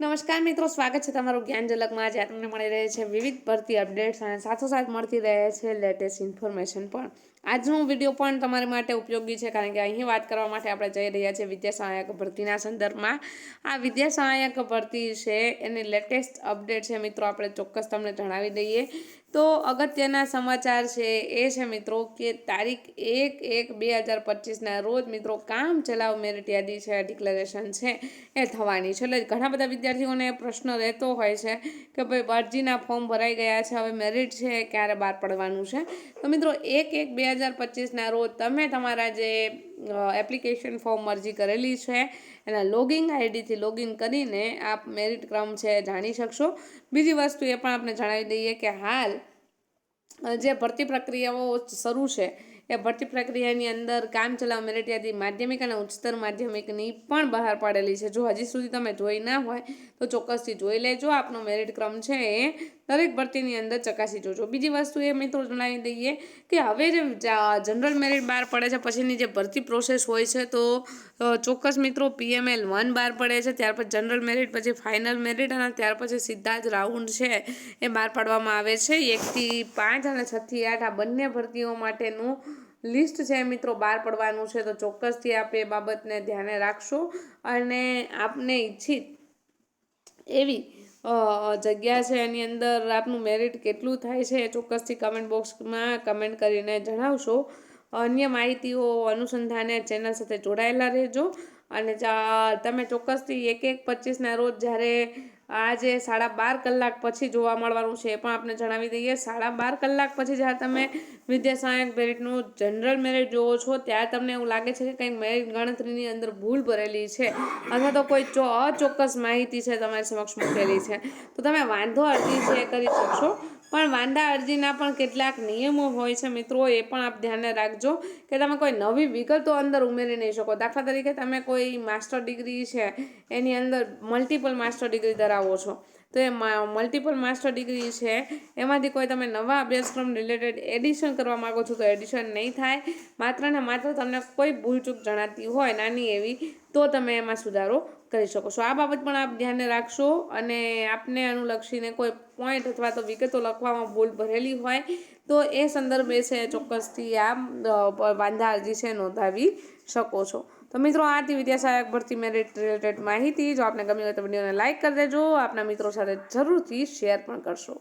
નમસ્કાર મિત્રો, સ્વાગત છે તમારું જ્ઞાન ઝલકમાં આજે તમને મળી રહે છે વિવિધ ભરતી અપડેટ્સ અને સાથોસાથ મળતી રહે છે લેટેસ્ટ ઇન્ફોર્મેશન પણ. આજનો વીડિયો પણ તમારી માટે ઉપયોગી છે, કારણ કે અહીં વાત કરવા માટે આપણે જઈ રહ્યા છીએ વિદ્યા સહાયક ભરતીના સંદર્ભમાં. આ વિદ્યા સહાયક ભરતી છે, એની લેટેસ્ટ અપડેટ છે મિત્રો, આપણે ચોક્કસ તમને જણાવી દઈએ. તો અગત્યના સમાચાર છે એ છે મિત્રો, કે તારીખ એક એક બે હજાર પચીસના રોજ મિત્રો, કામ ચલાવ મેરિટ યાદી છે ડિક્લેરેશન છે, એ થવાની છે. એટલે ઘણા બધા વિદ્યાર્થીઓને પ્રશ્ન રહેતો હોય છે કે ભાઈ અરજીના ફોર્મ ભરાઈ ગયા છે, હવે મેરિટ છે, ક્યારે બહાર પડવાનું છે? તો મિત્રો એક એક બે હજાર પચીસના રોજ તમે તમારા જે એપ્લિકેશન ફોર્મ અરજી કરેલી છે, એના લોગિંગ આઈડીથી લોગિન કરીને આપ મેરિટ ક્રમ છે જાણી શકશો. બીજી વસ્તુ એ પણ આપણે જણાવી દઈએ કે હાલ જે ભરતી પ્રક્રિયાઓ શરૂ છે એ ભરતી પ્રક્રિયાની અંદર કામચલાઉ મેરિટ યાદી માધ્યમિક અને ઉચ્ચતર માધ્યમિકની પણ બહાર પાડેલી છે. જો હજી સુધી તમે જોઈ ના હોય તો ચોક્કસથી જોઈ લેજો. આપનો મેરિટ ક્રમ છે એ દરેક ભરતીની અંદર ચકાસી જોજો. બીજી વસ્તુ એ મિત્રો જણાવી દઈએ કે હવે જે જનરલ મેરિટ બહાર પડે છે, પછીની જે ભરતી પ્રોસેસ હોય છે તો ચોક્કસ મિત્રો પીએમએલ વન બહાર પડે છે, ત્યાર પછી જનરલ મેરિટ, પછી ફાઇનલ મેરિટ અને ત્યાર પછી સીધા જ રાઉન્ડ છે એ બહાર પાડવામાં આવે છે. એકથી પાંચ અને છથી આઠ આ બંને ભરતીઓ માટેનું લિસ્ટ છે મિત્રો, બહાર પડવાનું છે તો ચોક્કસથી આપ એ બાબતને ધ્યાને રાખશો અને આપને ઈચ્છિત એવી જગ્યા છે એની અંદર આપનું મેરિટ કેટલું થાય છે એ ચોક્કસથી કમેન્ટ બોક્સમાં કમેન્ટ કરીને જણાવશો. અન્ય માહિતીઓ અનુસંધાને ચેનલ સાથે જોડાયેલા રહેજો. અને તમે ચોક્કસથી એક એક પચીસના રોજ જ્યારે આજે સાડા બાર કલાક પછી જોવા મળવાનું છે એ પણ આપણે જણાવી દઈએ. સાડા બાર કલાક પછી જ્યારે તમે વિદ્યા સહાયક મેરિટનું જનરલ મેરિટ જોવો છો, ત્યારે તમને એવું લાગે છે કે કંઈક મેરિટ ગણતરીની અંદર ભૂલ ભરેલી છે અથવા તો કોઈ અચોક્કસ માહિતી છે તમારી સમક્ષ મૂકેલી છે. તો તમે વાંધો અરજી છે કરી શકશો. પણ વાંધા અરજીના પણ કેટલાક નિયમો હોય છે મિત્રો, એ પણ આપ ધ્યાને રાખજો કે તમે કોઈ નવી વિગતો અંદર ઉમેરી નહીં શકો. દાખલા તરીકે તમે કોઈ માસ્ટર ડિગ્રી છે, એની અંદર મલ્ટિપલ માસ્ટર ડિગ્રી ધરાવો છો. તો એ મલ્ટિપલ માસ્ટર ડિગ્રી છે. એમાંથી કોઈ તમે નવા અભ્યાસક્રમ રિલેટેડ એડિશન કરવા માગો છો તો એડિશન નહીં થાય. માત્ર ને માત્ર તમને કોઈ ભૂલચૂક જણાતી હોય નાની એવી, તો તમે એમાં સુધારો કરી શકો છો. આ બાબત પણ આપ ધ્યાને રાખશો અને આપને અનુલક્ષીને કોઈ પોઈન્ટ અથવા તો વિગતો લખવામાં ભૂલ ભરેલી હોય, તો એ સંદર્ભે છે ચોક્કસથી આ વાંધા અરજી છે નોંધાવી શકો છો. તો મિત્રો આ હતી વિદ્યાસહાયક ભરતી મેરિટ રિલેટેડ માહિતી જો આપને ગમી હોય તો વિડીયોને લાઇક કરી દેજો. આપના મિત્રો સાથે જરૂરથી શેર પણ કરશો.